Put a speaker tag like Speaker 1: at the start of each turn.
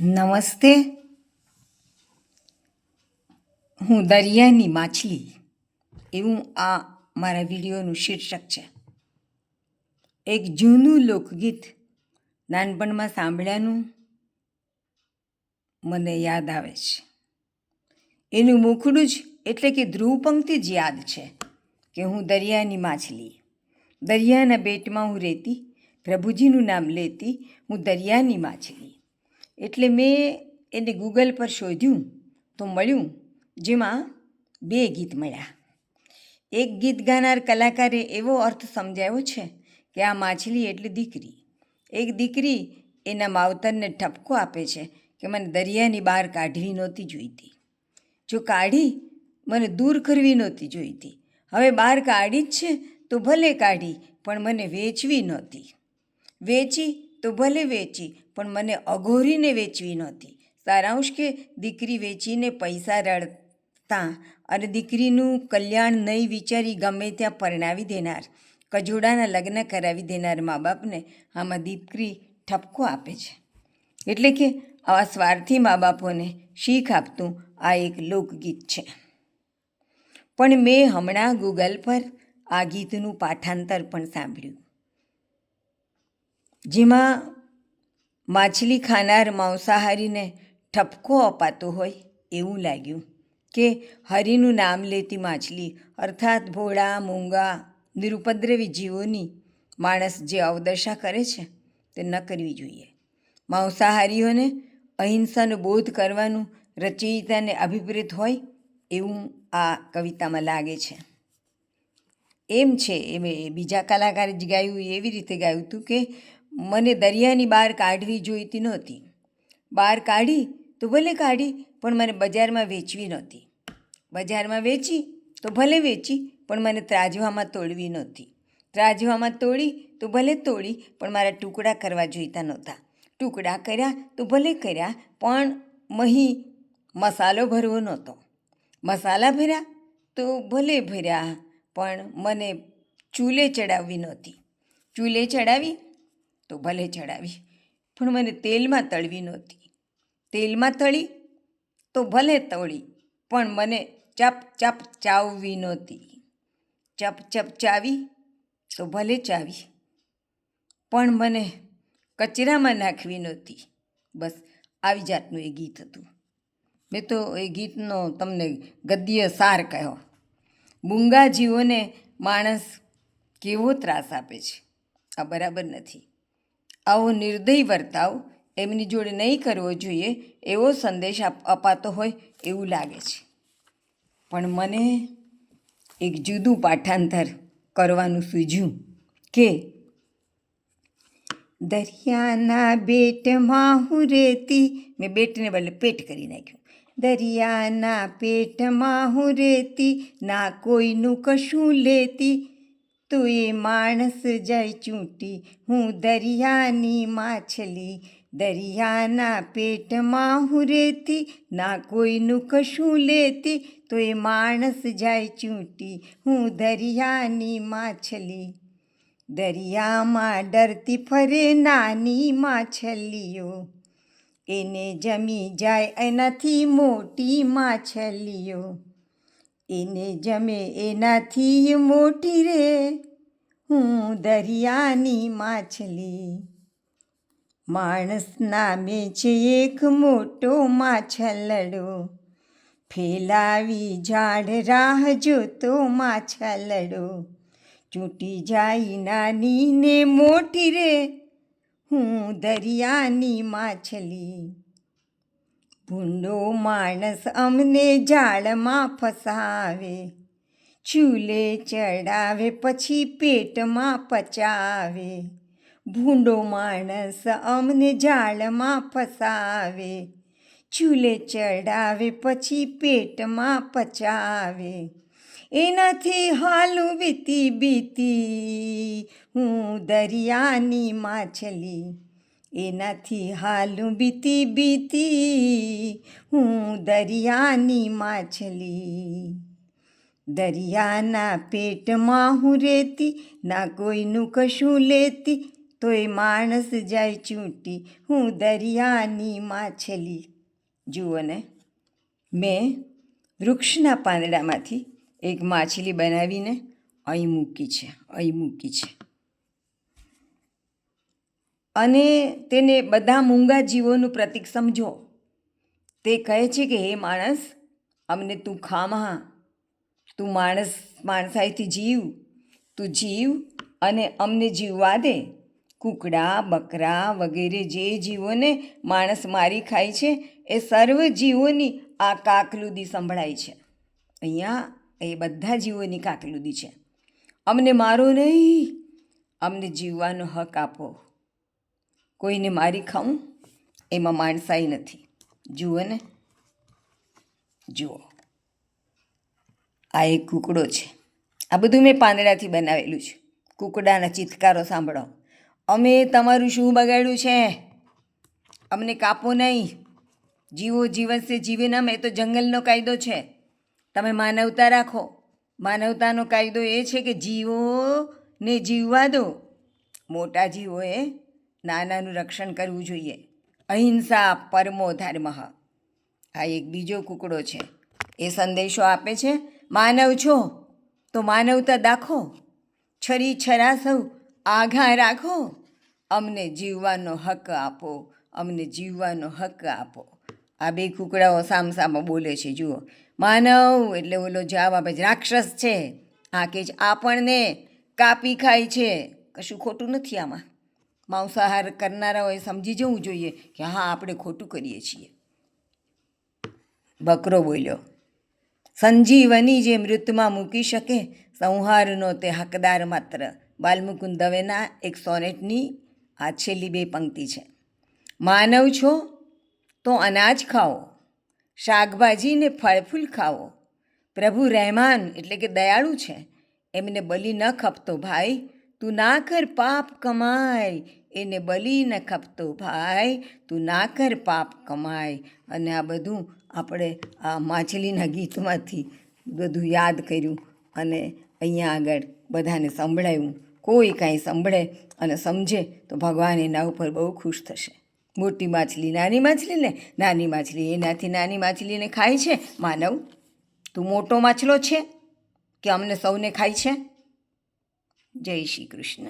Speaker 1: નમસ્તે. હું દરિયાની માછલી. એવું આ મારા વિડીયોનું શીર્ષક છે. એક જૂનું લોકગીત નાનપણમાં સાંભળ્યાનું મને યાદ આવે છે. એનું મુખડું જ એટલે કે ધ્રુવ પંક્તિ જ યાદ છે કે હું દરિયાની માછલી. દરિયાના બેટમાં હું રહેતી પ્રભુજીનું નામ લેતી હું દરિયાની માછલી. એટલે મેં એને ગૂગલ પર શોધ્યું તો મળ્યું જેમાં બે ગીત મળ્યા. એક ગીત ગાનાર કલાકારે એવો અર્થ સમજાવ્યો છે કે આ માછલી એટલે દીકરી. એક દીકરી એના માવતરને ઠપકો આપે છે કે મને દરિયાની બહાર કાઢવી નહોતી જોઈતી. જો કાઢી, મને દૂર કરવી નહોતી જોઈતી. હવે બહાર કાઢી જ છે તો ભલે કાઢી, પણ મને વેચવી નહોતી. વેચી તો ભલે વેચી, પણ મને અઘોરીને વેચવી નહોતી. સારાંશ કે દીકરી વેચીને પૈસા રડતા અને દીકરીનું કલ્યાણ નહીં વિચારી ગમે ત્યાં પરણાવી દેનાર, કજોડાના લગ્ન કરાવી દેનાર મા બાપને આમાં દીકરી ઠપકો આપે છે. એટલે કે આવા સ્વાર્થી મા બાપોને શીખ આપતું આ એક લોકગીત છે. પણ મેં હમણાં ગૂગલ પર આ ગીતનું પાઠાંતર પણ સાંભળ્યું. જેમાં માછલી ખાનાર માંસાહારીને ઠપકો અપાતો હોય એવું લાગ્યું કે હરિનું નામ લેતી માછલી, અર્થાત ભોળા, મૂંગા, નિરુપદ્રવી જીવોની માણસ જે અવદશા કરે છે તે ન કરવી જોઈએ. માંસાહારીઓને અહિંસાનો બોધ કરવાનું રચયિતાને અભિપ્રેત હોય એવું આ કવિતામાં લાગે છે. એમ છે, એમ બીજા કલાકારે જ ગાયું, એવી રીતે ગાયું હતું કે મને દરિયાની બહાર કાઢવી જોઈતી નહોતી. બહાર કાઢી તો ભલે કાઢી, પણ મને બજારમાં વેચવી નહોતી. બજારમાં વેચી તો ભલે વેચી, પણ મને ત્રાજવામાં તોડવી નહોતી. ત્રાજવામાં તોડી તો ભલે તોડી, પણ મારા ટુકડા કરવા જોઈતા નહોતા. ટુકડા કર્યા તો ભલે કર્યા, પણ મહી મસાલો ભરવો નહોતો. મસાલા ભર્યા તો ભલે ભર્યા, પણ મને ચૂલે ચડાવવી નહોતી. ચૂલે ચડાવી તો ભલે ચડાવી. પણ મને તેલમાં તળવી નહોતી. તેલમાં તળી તો ભલે તળી, પણ મને ચપ ચપ ચાવવી નહોતી. ચપ ચપ ચાવી તો ભલે ચાવી, પણ મને કચરામાં નાખવી નહોતી. બસ આવી જાતનું એ ગીત હતું. મેં તો એ ગીતનો તમને ગદ્ય સાર કહ્યો. મૂંગા જીવોને માણસ કેવો ત્રાસ આપે છે. આ બરાબર નથી. આવો નિર્દય વર્તાવ એમની જોડે નહીં કરવો જોઈએ એવો સંદેશ અપાતો હોય એવું લાગે છે. પણ મને એક જુદું પાઠાંતર કરવાનું સૂઝ્યું કે દરિયાના બેટમાં હું રેતી, મેં બેટને બદલે પેટ કરી નાખ્યું. દરિયાના પેટમાં હું રેતી, ના કોઈનું કશું લેતી તો એ માણસ જાય ચૂંટી, હું દરિયાની માછલી, દરિયાના પેટમાં હું રેતી, ના કોઈનું કશું લેતી તો એ માણસ જાય ચૂંટી, હું દરિયાની માછલી. દરિયામાં ડરતી ફરે નાની માછલીઓ, એને જમી જાય એનાથી મોટી માછલીઓ. એને જમે એનાથી મોટી રે. હું દરિયાની માછલી. માણસ નામે છે એક મોટો માછલડો. ફેલાવી ઝાડ રાહ જોતો માછલડો. ચૂંટી જાય નાની ને મોટી રે. હું દરિયાની માછલી. ભૂંડો માણસ અમને જાળમાં ફસાવે, ચૂલે ચડાવે, પછી પેટમાં પચાવે. ભૂંડો માણસ અમને જાળમાં ફસાવે, ચૂલે ચડાવે, પછી પેટમાં પચાવે. એનાથી હાલું વીતી બીતી હું દરિયાની માછલી. એનાથી હાલું બીતી બીતી હું દરિયાની માછલી. દરિયાના પેટમાં હું રહેતી ના કોઈનું કશું લેતી, તોય માણસ જાય ચૂંટી, હું દરિયાની માછલી. જુઓ ને, મેં વૃક્ષના પાંદડામાંથી એક માછલી બનાવીને અહીં મૂકી છે, અહીં મૂકી છે. અને તેને બધા મૂંગા જીવોનું પ્રતીક સમજો. તે કહે છે કે, હે માણસ, અમને તું ખામાં. તું માણસ, માણસાઈથી જીવ. તું જીવ અને અમને જીવવા દે. કૂકડા, બકરા વગેરે જે જીવોને માણસ મારી ખાય છે, એ સર્વ જીવોની આ કાકલુદી સંભળાય છે. અહીંયા એ બધા જીવોની કાકલુદી છે. અમને મારો નહીં. અમને જીવવાનો હક આપો. કોઈને મારી ખાઉં, એમાં માણસાઈ નથી. જુઓ ને. જુઓ. આ એક કૂકડો છે. આ બધું મેં પાંદડાથી બનાવેલું છે. કૂકડાના ચિત્કારો સાંભળો. અમે તમારું શું બગાડ્યું છે? અમને કાપો નહીં. જીવો જીવનસે જીવે નામ, એ તો જંગલનો કાયદો છે. તમે માનવતા રાખો. માનવતાનો કાયદો એ છે કે જીવોને જીવવા દો. મોટા જીવોએ નાનાનું રક્ષણ કરવું જોઈએ. અહિંસા પરમો ધર્મ. આ એક બીજો કૂકડો છે. એ સંદેશો આપે છે, માનવ છો, તો માનવતા દાખો. છરી છરા સૌ આઘા રાખો. અમને જીવવાનો હક આપો, અમને જીવવાનો હક આપો. આ બે કૂકડાઓ સામસામા બોલે છે, જુઓ. માનવ, એટલે ઓલો જવાબ આપે રાક્ષસ છે. આ કે આપણને કાપી ખાય છે. કશું ખોટું નથી આમાં. માંસાહાર કરનારાઓએ સમજી જવું જોઈએ કે હા, આપણે ખોટું કરીએ છીએ. બકરો બોલ્યો, સંજીવની જે મૃતમાં મૂકી શકે, સંહારનો તે હકદાર માત્ર. બાલમુકુંદ દવેના એક સોનેટની આ છેલ્લી બે પંક્તિ છે. માનવ છો તો અનાજ ખાઓ શાકભાજી ને ફળફૂલ ખાઓ. પ્રભુ રહેમાન એટલે કે દયાળુ છે. એમને બલી ન ખપતો ભાઈ તું ના કર પાપ કમાય, એને બલી ન ખપતો ભાઈ. તું ના કર પાપ કમાય. અને આ બધું આપણે આ માછલીના ગીતમાંથી બધું યાદ કર્યું અને અહીંયા આગળ બધાને સંભળાયું. કોઈ કાંઈ સંભળે અને સમજે તો ભગવાન એના ઉપર બહુ ખુશ થશે. મોટી માછલી નાની માછલીને, નાની માછલી એનાથી નાની માછલીને ખાય છે. માનવ, તું મોટો માછલો છે કે અમને સૌને ખાય છે? જય શ્રી કૃષ્ણ.